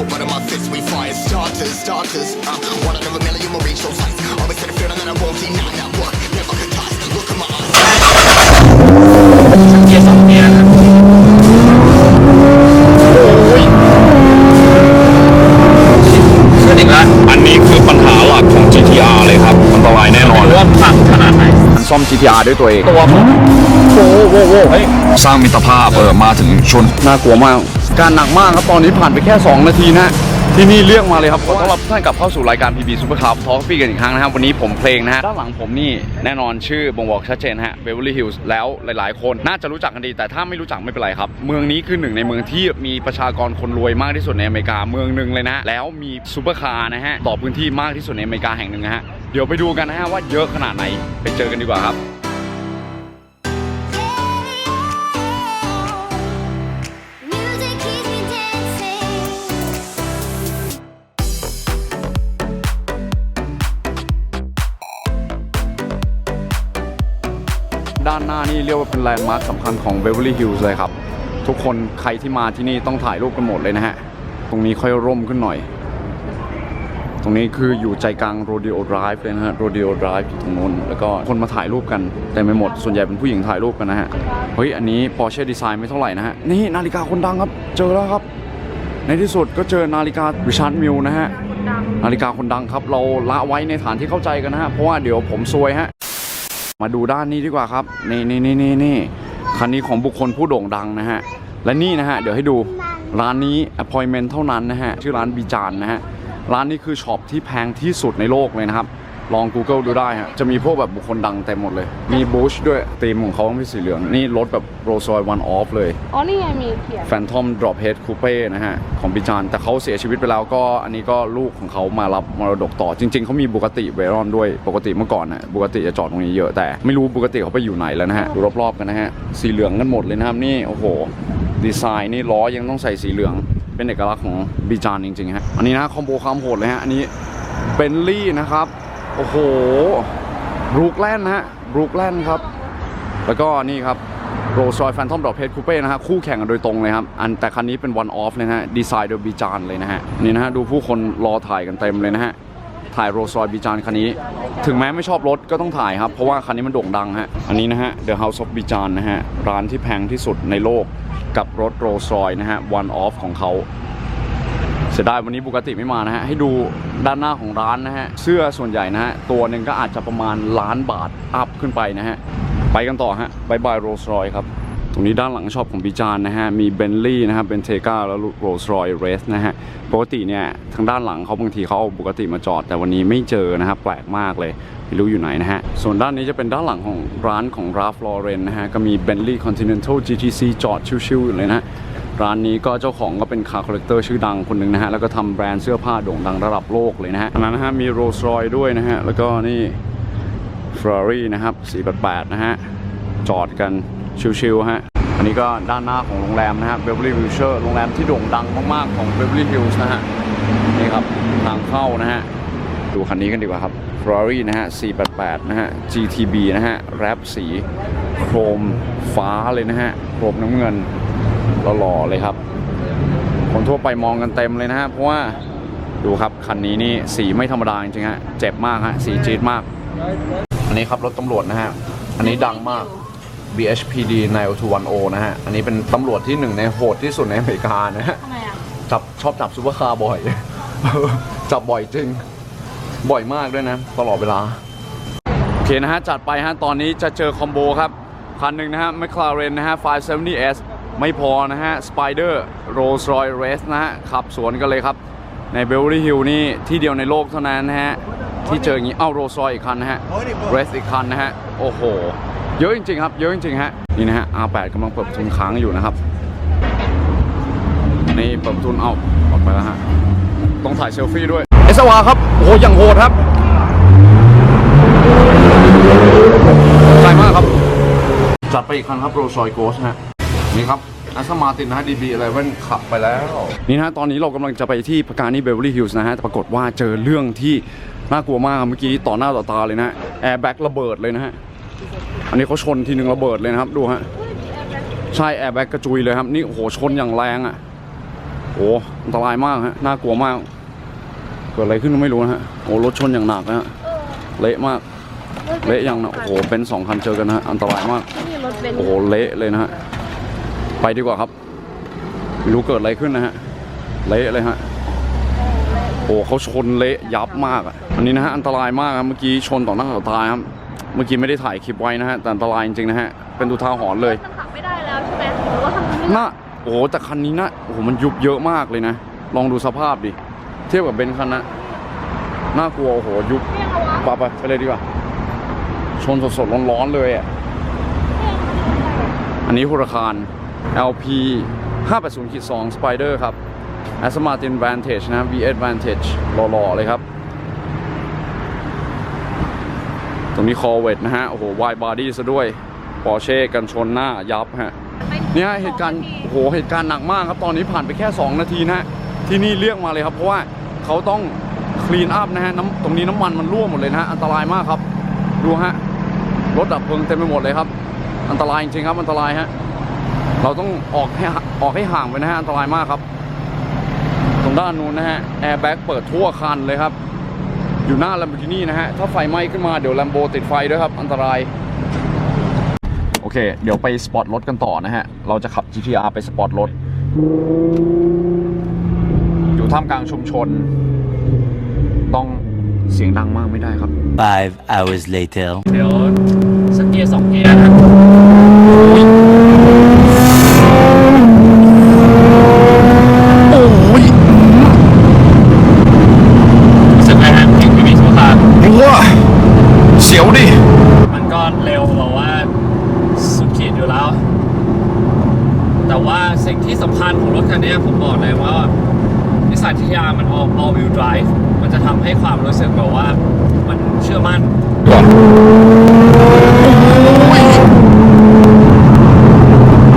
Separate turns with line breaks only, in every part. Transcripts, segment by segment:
cold blood in my fist, we fire starters, starters. Uh, one out of a million, we'll reach those heights. Always the field, and then I won't deny that work. Never could toss. Look at my eyes.
เกี
มันซ่อม GTR ด้วยตัวเอง
ตัวผมโอ้โหโอ้โหเฮ้ย
สร้างมิตรภาพเออมาถึงชน
น่ากลัวมาก การหนักมากครับตอนนี้ผ่านไปแค่ 2 นาทีนะฮะ ที่นี่เรียกมาเลยครับขอต้อนรับทุกท่านกลับเข้าสู่รายการ PB Super Cup Talk ฟี่กันอีกครั้งนะครับวันนี้ผมเพลงนะฮะด้านหลังผมนี่แน่นอนชื่อบ่งบอกชัดเจนฮะ Beverly Hills แล้วหลายๆ คนน่าจะรู้จักกันดี แต่ถ้าไม่รู้จักไม่เป็นไรครับ เมืองนี้คือหนึ่งในเมืองที่มีประชากรคนรวยมากที่สุดในอเมริกาเมืองหนึ่งเลยนะแล้วมีซูเปอร์คาร์นะฮะต่อพื้นที่มากที่สุดในอเมริกาแห่งหนึ่งนะฮะเดี๋ยวไปดูกันนะฮะว่าเยอะขนาดไหนไปเจอกันดีกว่าครับ หน้านี่เรียกว่าเป็นแลนด์มาร์คสำคัญของ Beverly Hills เลยครับ ทุกคนใครที่มาที่นี่ต้องถ่ายรูปกันหมดเลยนะฮะ ตรงนี้ค่อยร่มขึ้นหน่อย ตรงนี้คืออยู่ใจกลาง Rodeo Drive เลยนะฮะ Rodeo Drive อยู่ตรงนู้นแล้วก็คนมาถ่ายรูปกันเต็มไปหมดส่วนใหญ่เป็นผู้หญิงถ่ายรูปกันนะฮะ เฮ้ย อันนี้ Porsche Design ไม่เท่าไหร่นะฮะ นี่นาฬิกาคนดังครับเจอแล้วครับ ในที่สุดก็เจอนาฬิกา Richard Mille นะฮะนาฬิกาคนดังครับเราละไว้ในฐานที่เข้าใจกันนะฮะเพราะว่าเดี๋ยวผมซวยฮะ มาดูด้านนี้ดีกว่าครับ นี่นี่นี่นี่นี่คันนี้ของบุคคลผู้โด่งดังนะฮะ และนี่นะฮะ เดี๋ยวให้ดูร้านนี้ appointment เท่านั้นนะฮะ ชื่อร้านบีจานนะฮะ ร้านนี้คือช็อปที่แพงที่สุดในโลกเลยนะครับ ลอง Google ดูได้ฮะ จะมีพวกแบบบุคคลดังเต็มหมดเลย มีบูชด้วยธีมของเขาเป็นสีเหลือง นี่รถแบบ Rolls Royce One Off เลย
อ๋อ นี่ไงมีเขียน
Phantom Drophead Coupe นะฮะ ของบิจานแต่เขาเสียชีวิตไปแล้วก็อันนี้ก็ลูกของเขามารับมรดกต่อจริง ๆเขามีบุกติเวรอนด้วยปกติเมื่อก่อนนะบุกติจะจอดตรงนี้เยอะแต่ไม่รู้บุกติเขาไปอยู่ไหนแล้วนะฮะดูรอบๆกันนะฮะสีเหลืองกันหมดเลยนะครับนี่โอ้โหดีไซน์นี่ล้อยังต้องใส่สีเหลือง เป็นเอกลักษณ์ของบิจานจริงๆฮะอันนี้นะคอมโบความโหดเลยฮะอันนี้เบนลี่นะครับ โอ้โหบรูคแลนด์นะฮะบรูคแลนด์ครับ แล้วก็นี่ครับโรลส์รอยแฟนทอมดอกเพชรคูเป้นะฮะคู่แข่งกันโดยตรงเลยครับ อันแต่คันนี้เป็นวันออฟเลยนะฮะ ดีไซน์โดยบีจานเลยนะฮะ นี่นะฮะ ดูผู้คนรอถ่ายกันเต็มเลยนะฮะ ถ่ายโรลส์รอยบีจานคันนี้ ถึงแม้ไม่ชอบรถก็ต้องถ่ายครับ เพราะว่าคันนี้มันโด่งดังฮะ อันนี้นะฮะ The House of Bijan นะฮะ ร้านที่แพงที่สุดในโลกกับรถโรลส์รอยนะฮะวันออฟของเขา สียดายวันนี้บุกติไม่มานะฮะให้ดูด้านหน้าของร้านนะฮะเสื้อส่วนใหญ่นะฮะตัวหนึ่งก็อาจจะประมาณล้านบาทอัพขึ้นไปนะฮะไปกันต่อฮะบายบายโรลส์รอยครับตรงนี้ด้านหลังชอบของบิจานนะฮะ มีเบนลี่นะครับเบนเทกาแล้วโรลส์รอยเรสนะฮะ ปกติเนี่ยทางด้านหลังเขาบางทีเขาเอาปกติมาจอด แต่วันนี้ไม่เจอนะครับแปลกมากเลย ไม่รู้อยู่ไหนนะฮะ ส่วนด้านนี้จะเป็นด้านหลังของร้านของ Ralph Lauren นะฮะ ก็มี Bentley Continental GTC จอดชิวๆอยู่เลยนะฮะ ร้านนี้ก็เจ้าของก็เป็นคาร์คอลเลกเตอร์ชื่อดังคนหนึ่งนะฮะ แล้วก็ทำแบรนด์เสื้อผ้าโด่งดังระดับโลกเลยนะฮะอันนั้นนะฮะมีโรลส์รอยด้วยนะฮะ แล้วก็นี่ Ferrari นะครับ 488 นะฮะ จอดกันชิวๆฮะ อันนี้ก็ด้านหน้าของโรงแรมนะฮะ Beverly Wilshire โรงแรมที่โด่งดังมากๆของ Beverly Hills นะฮะ นี่ครับทางเข้านะฮะ ดูคันนี้กันดีกว่าครับ Ferrari นะฮะ 488 นะฮะ GTB นะฮะ แรปสีโครมฟ้าเลยนะฮะ โครมน้ำเงิน หล่อๆเลยครับ คนทั่วไปมองกันเต็มเลยนะฮะเพราะว่าดูครับคันนี้นี่สีไม่ธรรมดาจริงๆฮะเจ็บมากฮะสีจี๊ดมาก อันนี้ครับรถตำรวจนะฮะอันนี้ดังมาก BHPD 90210นะฮะ อันนี้เป็นตำรวจที่หนึ่งในโหดที่สุดในอเมริกานะฮะ
ทำไมอะ
จับชอบจับซูเปอร์คาร์บ่อย จับบ่อยจริง บ่อยมากด้วยนะ ตลอดเวลา โอเคนะฮะ จัดไปฮะ ตอนนี้จะเจอคอมโบครับ คันหนึ่งนะฮะ McLaren นะฮะ 570S ไม่พอนะฮะ Spider Rolls Royce Race นะฮะ ขับสวนกันเลยครับ ใน Beverly Hills นี่ที่เดียวในโลกเท่านั้นนะฮะ ที่เจออย่างนี้ เอ้า Rolls Royce อีกคันนะฮะ Race อีกคันนะฮะ โอ้โห เยอะจริง ๆ ครับ เยอะจริงๆฮะ นี่นะฮะ R8 กำลังเปิดประทุนค้างอยู่นะครับ นี่เปิดประทุนเอาออกไปแล้วฮะ ต้องถ่ายเซลฟี่ด้วยเอสวาครับโอ้โหอย่างโหดครับใจมากครับจัดไปอีกคันครับโรซอยโกสฮะ นี่ครับอัสมาตินนะฮะดีบีอะไรเว้นขับไปแล้ว นี่นะฮะตอนนี้เรากำลังจะไปที่พการนี่เบเวอรี่ฮิลส์นะฮะแต่ปรากฏว่าเจอเรื่องที่น่ากลัวมากเมื่อกี้ต่อหน้าต่อตาเลยนะแอร์แบ็กระเบิดเลยนะฮะอันนี้เขาชนทีหนึ่งระเบิดเลยนะครับดูฮะใช่แอร์แบ็กกระจุยเลยครับนี่โอ้โหชนอย่างแรงอะโอ้อันตรายมากฮะน่ากลัวมากเกิดอะไรขึ้นก็ไม่รู้นะฮะโอ้รถชนอย่างหนักนะฮะเละมากเละอย่างหนักโอ้โหเป็นสองคันเจอกันนะฮะอันตรายมาก
นี่รถเบนซ์
โอ้โหเละเลยนะฮะ ไปดีกว่าครับไม่รู้เกิดอะไรขึ้นนะฮะ เละเลยฮะ โอ้เขาชนเละยับมากอะอันนี้นะฮะอันตรายมากครับเมื่อกี้ชนต่อหน้าต่อตาครับ เมื่อกี้ไม่ได้ถ่ายคลิปไว้นะฮะแต่อันตรายจริงๆนะฮะ เป็นดูทาหรณ์เลย
มันขับไม่ได้แล้วใช่ไหมหรือว่าขับไม่ได้
น่าโอ้โหแต่คันนี้นะโอ้โหมันยุบเยอะมากเลยนะ ลองดูสภาพดิ เทียบกับเบนซ์คันนะน่ากลัวโอ้โหยุบ
เรียกเอาวะ
ไปไปไปเลยดีกว่า ชนสดๆร้อนๆเลยอะ อันนี้ฮุรคาร LP 580ขีด2 Spider ครับ Aston Martin Vantage นะ V8 Vantage หล่อๆ เลยครับ ตรงนี้ Corvette นะฮะ โอ้โห wide body ซะด้วย Porsche กันชนหน้ายับฮะเนี่ยเหตุการณ์โอ้โหเหตุการณ์หนักมากครับ ตอนนี้ผ่านไปแค่ 2 นาทีนะฮะที่นี่เรียกมาเลยครับ เพราะว่าเขาต้องคลีนอัพนะฮะน้ำตรงนี้น้ำมันมันรั่วหมดเลยนะฮะ อันตรายมากครับ ดูฮะ รถดับเพลิงเต็มไปหมดเลยครับ อันตรายจริงๆครับ อันตรายฮะ เราต้องออกให้ออกให้ห่างไปนะฮะอันตรายมากครับ ตรงด้านนู้นนะฮะแอร์แบ็กเปิดทั่วคันเลยครับ อยู่หน้า Lamborghini นะฮะ ถ้าไฟไหม้ขึ้นมาเดี๋ยว Lambo ติดไฟด้วยครับ อันตราย โอเค เดี๋ยวไปสปอตรถกันต่อนะฮะ เราจะขับ GTR ไปสปอตรถ อยู่ท่ามกลางชุมชน ต้องเสียงดังมากไม่ได้ครับ
Five hours later.
เดี๋ยวสักเกียร์สองเกียร์นะรู้สึกไงฮะเก่งพี่มีสุภาพ
กลัวเสียวดิ
มันก็เร็วแบบว่าสุดขีดอยู่แล้ว แต่ว่าสิ่งที่สำคัญของรถคันนี้ผมบอกเลยว่านิสสันทีอามัน all all wheel drive มันจะทำให้ความรู้สึกแบบว่า มันเชื่อมั่น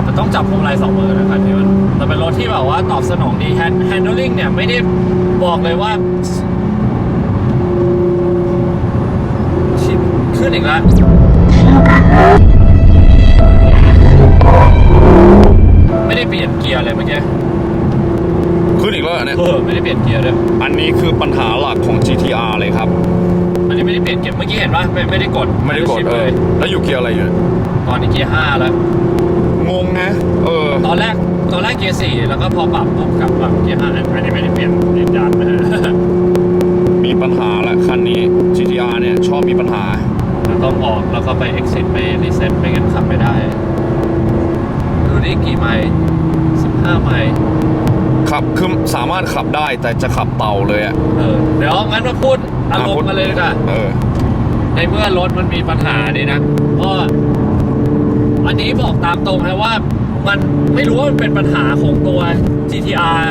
มันต้องจับพวงมาลัยสองมือนะครับที่มันแต่เป็นรถที่แบบว่าตอบสนองดี Hand- handling เนี่ยไม่ได้บอกเลยว่าชิบ ขึ้นอีกแล้วไม่ได้เปลี่ยนเกียร์เลยเมื่อกี้
ขึ้นอีกแล้วเหรอเนี่ย
เออไม่ได้เปลี่ยนเกียร์ด้วย
อันนี้คือปัญหาหลักของ GTR เลยครับ
อันนี้ไม่ได้เปลี่ยนเกียร์เมื่อกี้เห็นปะไม่ไม่ได้กด
ไม่ได้กด
ชิป
เอ
เล
อยแล้วอยู่เกียร์อะไรอยู่เนี่ย
ตอนนี้เกียร์ห้าแล้ว
งงนะเออ
ตอนแรกตอนแรกเกียร์สี่แล้วก็พอปรับปุ๊บกลับมาเกียร์ห้าอันนี้ไม่ได้เปลี่ยนยืนยันนะฮะ
มีปัญหาแหละคันนี้ GTR เนี่ยชอบมีปัญหา
มัน ต้องออกแล้วก็ไป exit ไป reset ไม่งั้นขับไม่ได้ ดูนี่กี่ไมล์15 ไมล์
ขับคือสามารถขับได้แต่จะขับเต่าเลยอะ
เออเดี๋ยวงั้นมาพูดอารมณ์กันเลยดีกว่า
เออ
ในเมื่อรถมันมีปัญหานี่นะก็อันนี้บอกตามตรงนะว่ามันไม่รู้ว่ามันเป็นปัญหาของตัว GTR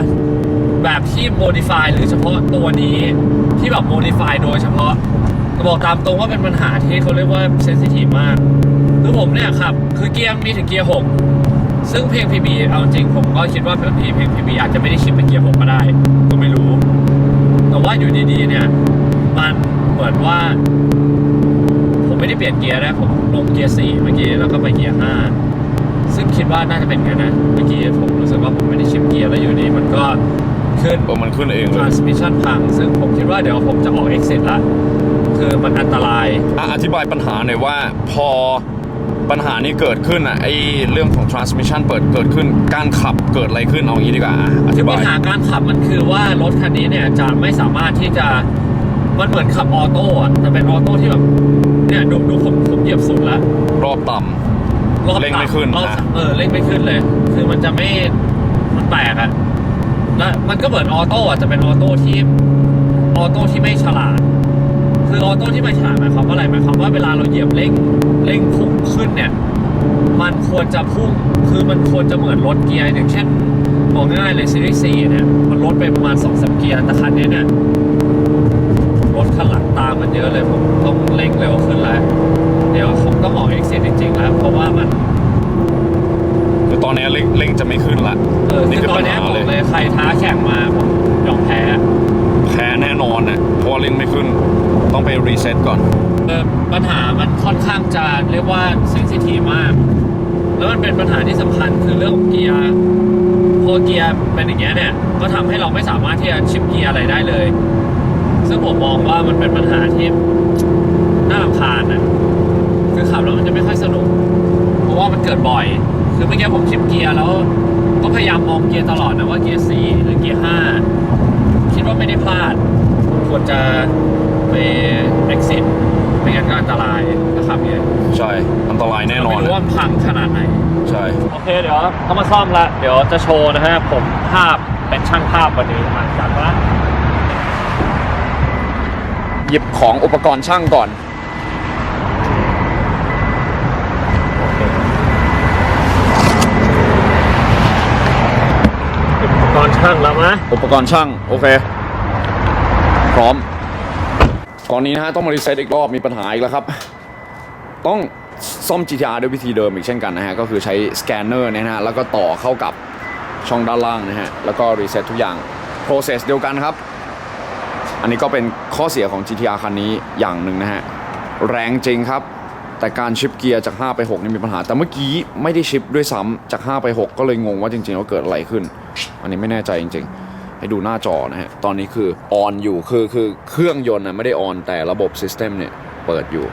แบบที่ modify หรือเฉพาะตัวนี้ที่แบบ modify โดยเฉพาะ บอกตามตรงว่าเป็นปัญหาที่เขาเรียกว่า sensitive มากคือผมเนี่ยครับ คือเกียร์มีถึงเกียร์6ซึ่งเพลง PB เอาจริงผมก็คิดว่าบางทีเพลง PB อาจจะไม่ได้ชิปเป็นเกียร์6ก็ได้ก็ไม่รู้ แต่ว่าอยู่ดีๆเนี่ยมันเหมือนว่า ผมไม่ได้เปลี่ยนเกียร์นะผมลงเกียร์4เมื่อกี้แล้วก็ไปเกียร์5ซึ่งคิดว่าน่าจะเป็นกันนะ เมื่อกี้ผมรู้สึกว่าผมไม่ได้ชิปเกียร์แล้วอยู่ดีมันก็ขึ้น
เออมันขึ้นเองเลย
transmission พังซึ่งผมคิดว่าเดี๋ยวผมจะออก exit ละ คือมันอันตราย
อะอธิบายปัญหาหน่อยว่าพอปัญหานี้เกิดขึ้นอะไอเรื่องของ transmission เปิดเกิดขึ้น การขับเกิดอะไรขึ้นเอางี้ดีกว่าอะอธิบา
ปั
ย
ญหาการขับมันคือว่ารถคันนี้เนี่ยจะไม่สามารถที่จะมันเหมือนขับออโต้อะแต่เป็นออโต้ที่แบบเนี่ยดูดูผมผมเหยียบสุดแล้ว
รอบต่ำ
รอบ
เร่งไม่ขึ้น
รอบ
อะ
เออเร่งไม่ขึ้นเลย คือมันจะไม่มันแปลกอะแล้วมันก็เหมือนออโต้อะจะเป็นออโต้ที่ออโต้ที่ไม่ฉลาด คือออโต้ที่ไม่ฉลาดหมายความว่าอะไรหมายความว่าเวลาเราเหยียบเร่งเร่งพุ่งขึ้นเนี่ยมันควรจะพุ่งคือมันควรจะเหมือนรถเกียร์อย่างเช่นบอกง่ายๆเลยซีรีส์4เนี่ยมันลดไปประมาณ2อสเกียร์แต่คันนี้เนี่ยรถข้างหลังตามมันเยอะเลยผมต้องเร่งเร็วขึ้นแล้วเดี๋ยวผมต้องออก exit จริงๆแล้วเพราะว่ามัน
คือตอนนี้เร่งเร่งจะไม่ขึ้นละ
เออ
นี่
คือ
คือ
ตอ
ปั
น
ญ
เนี้ย
หา
บอ
เล
ก
ย
เลยใครท้าแข่งมาผมยอมแพ้
แพ้แน่นอนน่ะเพราะว่าเร่งไม่ขึ้น ต้องไปรีเซ็ตก่อน
ปัญหามันค่อนข้างจะเรียกว่าเซนซิทีฟมาก แล้วมันเป็นปัญหาที่สำคัญคือเรื่องของเกียร์พอเกียร์เป็นอย่างเงี้ยเนี่ย ก็ทำให้เราไม่สามารถที่จะชิปเกียร์อะไรได้เลย ซึ่งผมมองว่ามันเป็นปัญหาที่น่ารำคาญนะคือขับแล้วมันจะไม่ค่อยสนุก เพราะว่ามันเกิดบ่อย คือเมื่อกี้ผมชิปเกียร์แล้ว ก็พยายามมองเกียร์ตลอดนะว่าเกียร์สี่หรือเกียร์ห้าคิดว่าไม่ได้พลาดควรจะ ไป exit ไม่งั้นก็อันตรายนะครับเนี่ย
ใช่ อันตรายแน่นอน
ไม่รู้ว่ามันพังขนาดไหน
ใช่
โอเคเดี๋ยวเขามาซ่อมละเดี๋ยวจะโชว์นะฮะผมภาพเป็นช่างภาพวันนี้มาจากว่า
หยิบของอุปกรณ์ช่างก่อน
ตอนช่างแล้วนะ
อุปกรณ์ช่าง โอเค พร้อม ก่อนนี้นะฮะต้องมารีเซ็ตอีกรอบมีปัญหาอีกแล้วครับ ต้องซ่อม GTR ด้วยวิธีเดิมอีกเช่นกันนะฮะก็คือใช้สแกนเนอร์นะฮะแล้วก็ต่อเข้ากับช่องด้านล่างนะฮะแล้วก็รีเซ็ตทุกอย่าง process เดียวกันครับ อันนี้ก็เป็นข้อเสียของ GTR คันนี้อย่างหนึ่งนะฮะแรงจริงครับ แต่การชิปเกียร์จาก 5 ไป 6 นี่มีปัญหา แต่เมื่อกี้ไม่ได้ชิปด้วยซ้ำจาก 5 ไป 6 ก็เลยงงว่าจริงๆแล้วเกิดอะไรขึ้น อันนี้ไม่แน่ใจจริง ๆ ให้ดูหน้าจอนะฮะ ตอนนี้คือออนอยู่ คือคือเครื่องยนต์นะไม่ได้ออนแต่ระบบซิสเต็มเนี่ยเปิดอยู่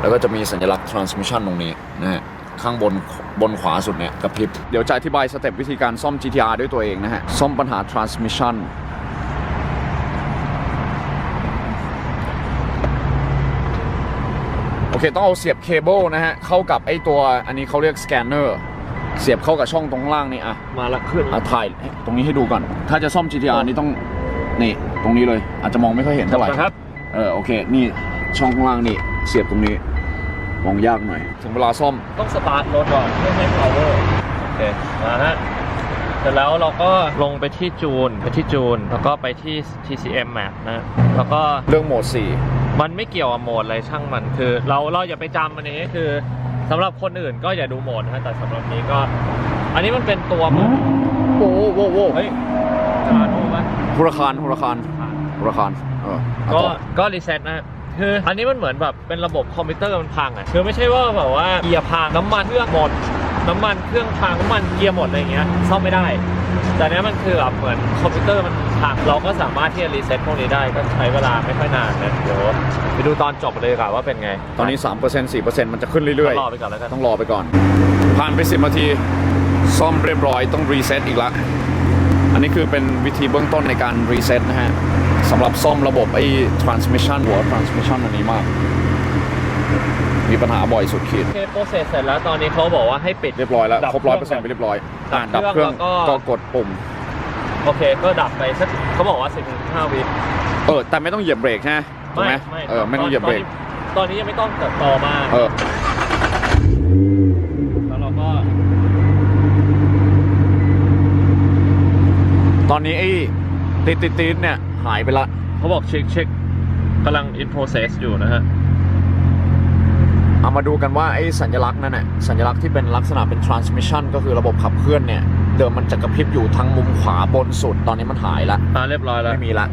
แล้วก็จะมีสัญลักษณ์ transmission ตรงนี้นะฮะข้างบนบนขวาสุดเนี่ยกระพริบ เดี๋ยวจะอธิบายสเต็ปวิธีการซ่อม GTR ด้วยตัวเองนะฮะ ซ่อมปัญหา transmission โอเค ต้องเอาเสียบเคเบิลนะฮะ เข้ากับไอ้ตัวอันนี้เขาเรียกสแกนเนอร์ เสียบเข้ากับช่องตรงล่างนี่อะ
มาละขึ้น
อะถ่ายตรงนี้ให้ดูก่อน ถ้าจะซ่อม GTR นี่ต้องนี่ตรงนี้เลย อาจจะมองไม่ค่อยเห็นเท่าไหร่
นะครับ
เออโอเค นี่ช่องข้างล่างนี่เสียบตรงนี้มองยากหน่อย ถึงเวลาซ่อม
ต้องสตาร์ทรถก่อนเพื่อให้ power โอเคมาฮะเสร็จแล้วเราก็ลงไปที่จูนไปที่จูน แล้วก็ไปที่ TCM map นะแล้วก็
เรื่องโหมด
มันไม่เกี่ยวกับโหมดอะไรช่างมันคือ เราเราอย่าไปจำอันนี้คือ สำหรับคนอื่นก็อย่าดูโหมดนะฮะแต่สำหรับนี้ก็ อันนี้มันเป็นตัวเหมือน
4โอ้โหโว้โว้
เฮ้ยจะดูไหม
หุรคารหุรคารหุรคารเออเอา
ก็
ต่อ
ก็รีเซ็ตนะคืออันนี้มันเหมือนแบบเป็นระบบคอมพิวเตอร์มันพังอะคือไม่ใช่ว่าแบบว่าเกียร์พังน้ำมันเครื่องหมด น้ำมันเครื่องพังน้ำมันเกียร์หมดอะไรเงี้ยซ่อมไม่ได้ แต่เนี้ยมันคือแบบเหมือนคอมพิวเตอร์มันพังเราก็สามารถที่จะรีเซ็ตพวกนี้ได้ก็ใช้เวลาไม่ค่อยนานนะเดี๋ยวไปดูตอนจบเลยดีกว่าว่าเป็นไง
ตอนนี้ 3% 4%มันจะขึ้นเรื่อย
รอไปก่อนแล้วกัน
ๆต้องรอไปก่อน ผ่านไป 10นาทีซ่อมเรียบร้อยต้องรีเซ็ตอีกละอันนี้คือเป็นวิธีเบื้องต้นในการรีเซ็ตนะฮะสำหรับซ่อมระบบไอ้ transmission หัว transmission อันนี้มาก มีปัญหาบ่อยสุดขีด
โอเคโปรเซสเสร็จแล้วตอนนี้เขาบอกว่าให้ปิด
เรียบร้อยแล้ว
ดับ
ครบ
เครื่
ร้อ
อยง
เปอร์เซ็นต์ไปเรียบร้อย
ดั
อ่า
บ
ดับ
เค
เค
รื่
รื่
อ
องง
แล้วก็
ก็กดปุ่ม
โอเค ก็ดับไปสักเขาบอกว่าสิบถึงห้าวิ
เออ แต่ไม่ต้องเหยียบเบรกใช่ไหมถูกไหมเออ ไม่ต้องเหยียบเบรก
ตอนนี้ยังไม่ต้องเติบโตมาก
เออ
แล้วเราก็
ตอนนี้ไอ้ติดติดติดเนี่ยหายไปละ
เขาบอกเช็คเช็คกำลัง in process อยู่นะฮะ
เอามาดูกันว่าไอ้สัญลักษณ์นั่นน่ะสัญลักษณ์ที่เป็นลักษณะเป็น transmission ก็คือระบบขับเคลื่อนเนี่ย เดิมมันจะกระพริบอยู่ทางมุมขวาบนสุด ตอนนี้มันหายละ
อ่าเรียบร้อยแล้ว
ไม่มีละ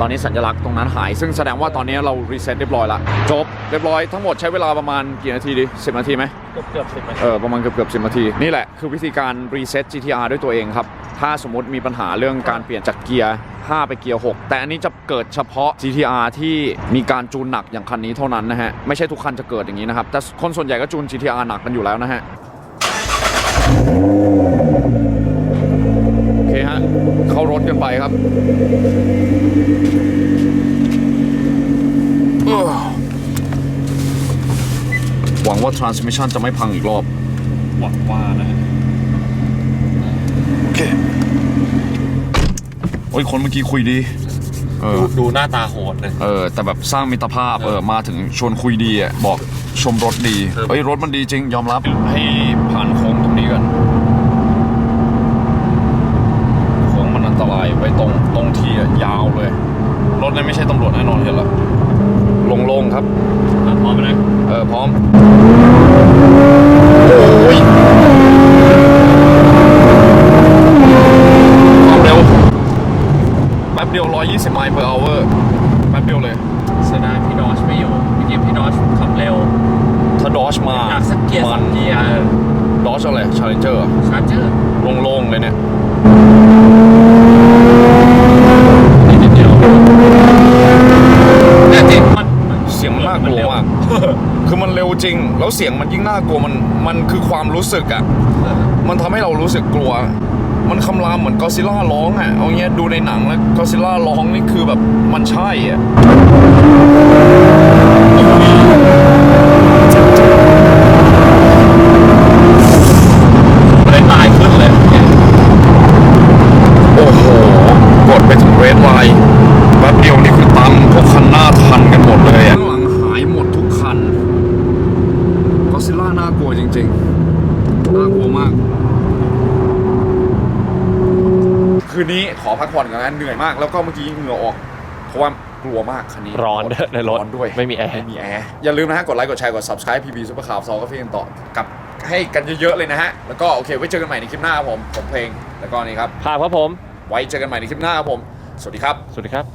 ตอนนี้สัญลักษณ์ตรงนั้นหาย ซึ่งแสดงว่าตอนนี้เรารีเซ็ตเรียบร้อยละจบเรียบร้อยทั้งหมดใช้เวลาประมาณกี่นาทีดี10นาทีไหม
เกือบเกือบสิบนาที
เออประมาณเกือบเกือบสินาที นี่แหละคือวิธีการรีเซ็ต GTR ด้วยตัวเองครับ ถ้าสมมติมีปัญหาเรื่องการเปลี่ยนจากเกียร์5ไปเกียร์6แต่อันนี้จะเกิดเฉพาะ GTR ที่มีการจูนหนักอย่างคันนี้เท่านั้นนะฮะไม่ใช่ทุกคันจะเกิดอย่างนี้นะครับแต่คนส่วนใหญ่ก็จูน GTR หนักกันอยู่แล้วนะฮะโอเคฮะเข้ารถกันไปครับเอ้อ หวังว่า transmission จะไม่พังอีกรอบ
หวังว่านะ
โอเค โอ้ย คนเมื่อกี้คุยดี เออ
ดูดูหน้าตาโหดเลย
เออ แต่แบบสร้างมิตรภาพ เออ มาถึงชวนคุยดีอะ บอกชมรถดี
เออ
เฮ้ย รถมันดีจริง ยอมรับ ให้ผ่านโค้งตรงนี้กันโค้งมันอันตรายไว้ตรงตรงทีอะยาวเลย รถเนี่ยไม่ใช่ตำรวจแน่นอนเห็นละลงๆครับ
อะพร้อมไหมนะ
เออพร้อมโอ้ยความเร็วแป๊บเดียว120ไมล์ per hour แป๊บเดียวเลย
เสียดายพี่ดอชไม่อยู่เมื่อกี้พี่ดอชขับเร็ว
ถ้าดอชมา
อยากสักเกียร์ส
มั
อน งเกียร์
ด ดอชอะไร Challenger
ชาร์เจอร์
โล่งๆเลยเนี่ย
นิดเดียวแต่จริงมันมัน
เสียงมันน่ากลัวมาก คือมันเริงแล้วเสียงมันยิ่งน่ากลัวมันมันคือความรู้สึกอะมันทำให้เรารู้สึกกลัว มันคำรามเหมือนกอซิล่าร้องอะเอาเงี้ยดูในหนังแล้วกอซิล่าร้องนี่คือแบบมันใช่อะ
เลยตายขึ้นเลย
โอ้โห กดไปถึงเรดไลน์แป๊บเดียวนี่คือตามพวกคันหน้าทันกันหมดเลยอะข้างหลังหายหมดทุกคันกอซิล่าน่ากลัวจริงๆ น่ากลัวมาก
คืนนี้ข อพักผ่อนกันนะเหนื่อยมาก แล้วก็เมื่อกี้เหงื่อออก เพราะว่ากลัวมากคันนี้
ร้อนด้วยในรถ
ร้อนด้วย
ไม่มีแอร์
ไม่มีแอร์อย่าลืมนะฮะกดไลค์กดแชร์กด subscribe PB Super Car ซอก็เพียงต่อกับให้กันเยอะๆเลยนะฮะแล้วก็โอเคไว้เจอกันใหม่ในคลิปหน้าครับผมผมเพลงแล้วก็นี่ครับ
ภาพครับผม
ไว้เจอกันใหม่ในคลิปหน้าครับผม สวัสดีครับ
สวัสดีครับ